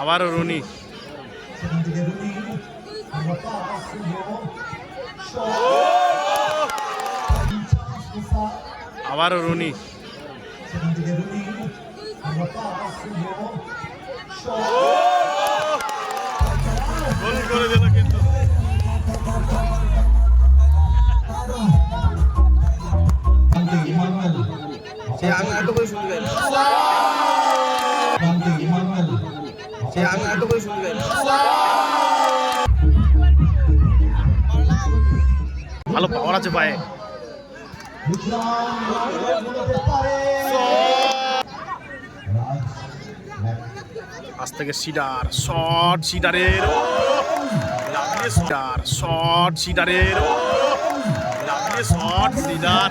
আবারও রুনি। আবারও রুনি। গোল করে দিল ভালো পাওয়ার আছে পায়ে। আজ থেকে সিডার শর্ট সিডারের ও সিডার শর্ট সিডারের ও শর্ট সিডার।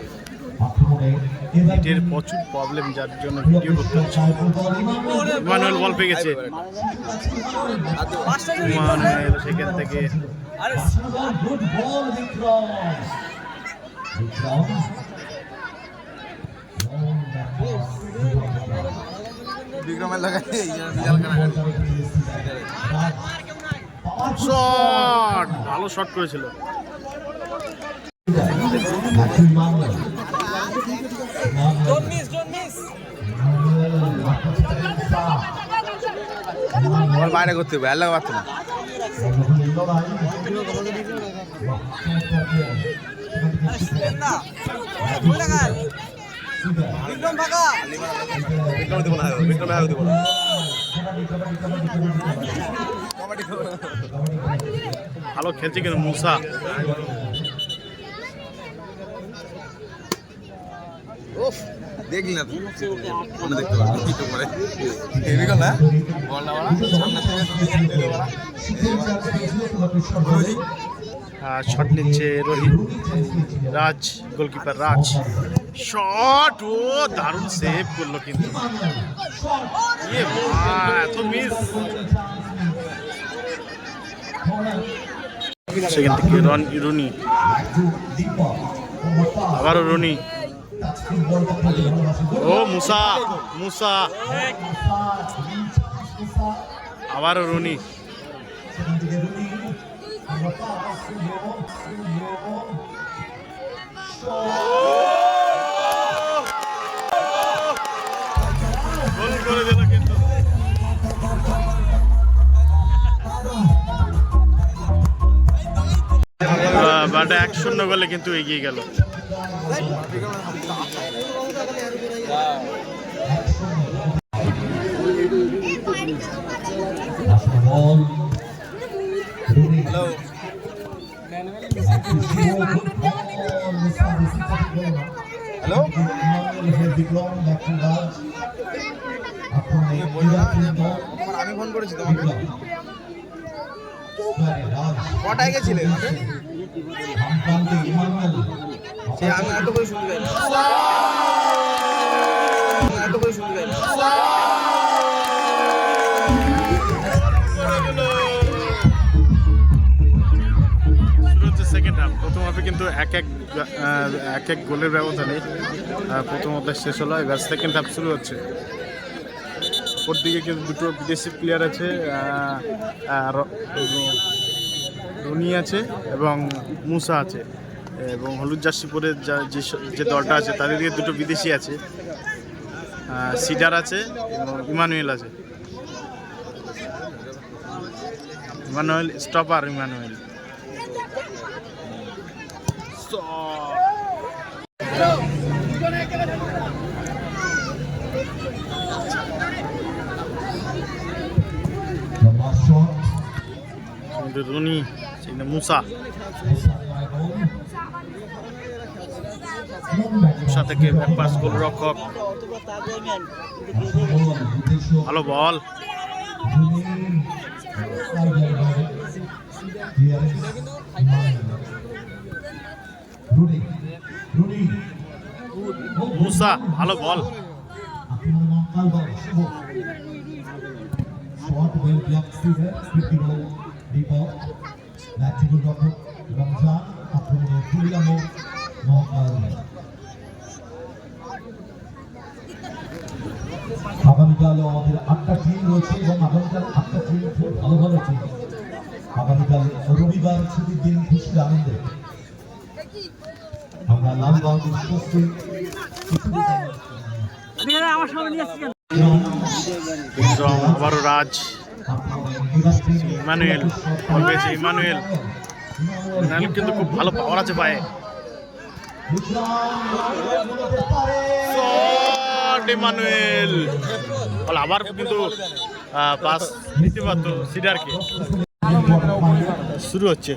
নেটের প্রচুর প্রবলেম যার জন্য ভিডিও করতে হচ্ছে ইমানুয়েল বল পেয়ে গেছে। ইমানুয়েল সেখান থেকে। বিক্রমের শট ভালো শট করেছিল। বল বাইরে করতে হবে আল্লাহ পারতো না বিক্রম দেবো না বিক্রম হাও দেবো না ভালো খেলছে কিন্তু মুসা। দেখলি মনে দেখতে করে না বলা সামনে থেকে দিলে বলা শট নিচ্ছে রোহিত। রাজ গোলকিপার রাজ। শট ও, দারুণ সেভ করল কিন্তু। এত মিস সেখান থেকে রুনি। আবারও রুনি। ও মুসা মুসা। আবারও রুনি। গোল বাটা এক শূন্য গোলে কিন্তু এগিয়ে গেল। হ্যালো হ্যালো আমি ফোন করেছি তোমাকে কটায় গেছিলে সে আমি কিন্তু এক এক এক এক গোলের ব্যবধানে প্রথম হাফে শেষ হলো এবার সেকেন্ড হাফ শুরু হচ্ছে। ওর দিকে কিন্তু দুটো বিদেশি প্লেয়ার আছে আহ, রনি আছে এবং মুসা আছে। এবং হলুদ জার্সি পরে যা দলটা আছে তাদের দিকে দুটো বিদেশি আছে। সিডার আছে এবং ইমানুয়েল আছে। Emmanuel stopper Emmanuel. Roni Musa Musa Maibul Musa থেকে ব্যাকপাস গোলরক্ষক ভালো বল। মুসা, ভালো ball. Short well block Deepak রক্ষক রমজান আক্রমণে ফুলিয়ামো মহাকাল আগামীকালও আমাদের আটটা টিম রয়েছে এবং আগামীকাল আটটা টিম খুব ভালো ভালো টিম আগামীকাল রবিবার ছুটির দিন খুশির আনন্দে আমরা আবারও রাজ ইমানুয়েল পেয়েছে ইমানুয়েল ইমানুয়েল কিন্তু খুব ভালো পাওয়ার আছে পায়ে ইমানুয়েল। আবার কিন্তু পাস নিতে পারতো সিডারকে। শুরু হচ্ছে।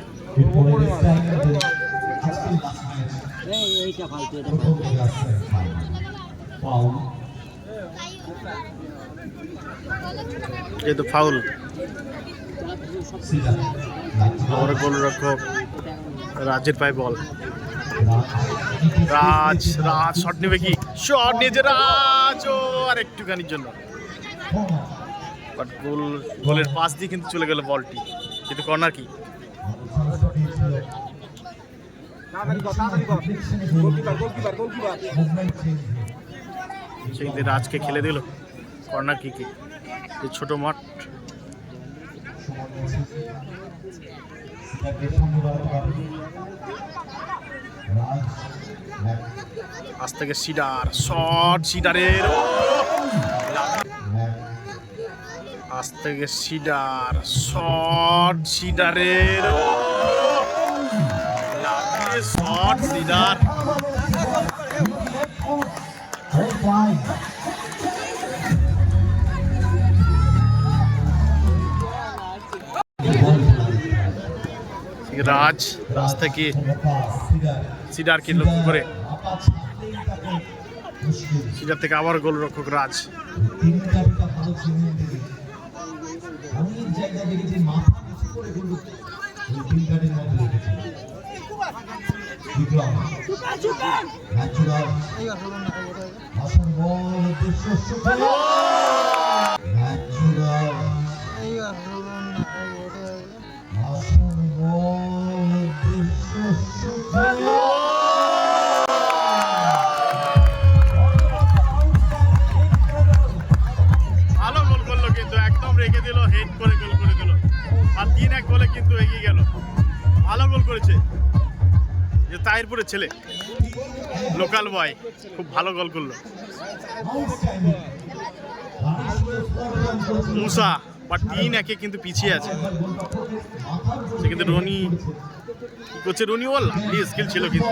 ফাউল আবার গোলরক্ষক রাজের পায়ে বল রাজ রাজ শট নেবে কি? শট নিয়েছে রাজ। ও, আর একটুখানির জন্য। বাট গোল গোলের পাশ দিয়ে কিন্তু চলে গেল বলটি। কিন্তু কর্নার কি? সেই রাজকে খেলে দিল। কর্নার কি কি ছোট মাঠ। আজ থেকে সিডার, শট সিডারের। আজ থেকে সিডার, শট সিডারের। শট সিডার। রাজ রাজ থেকে সিডারকে লক্ষ্য করে সিডার থেকে আবার গোলরক্ষক রাজ। তিন হেড করে গোল করে দিল। আর তিন এক গোলে কিন্তু এগিয়ে গেল। ভালো গোল করেছে। যে তাহিরপুরের ছেলে। Local boy. খুব ভালো গোল করল। মুসা, বা তিন একে কিন্তু পিছিয়ে আছে। সে কিন্তু রনি করছে? রনি ওয়াল স্কিল ছিল কিন্তু।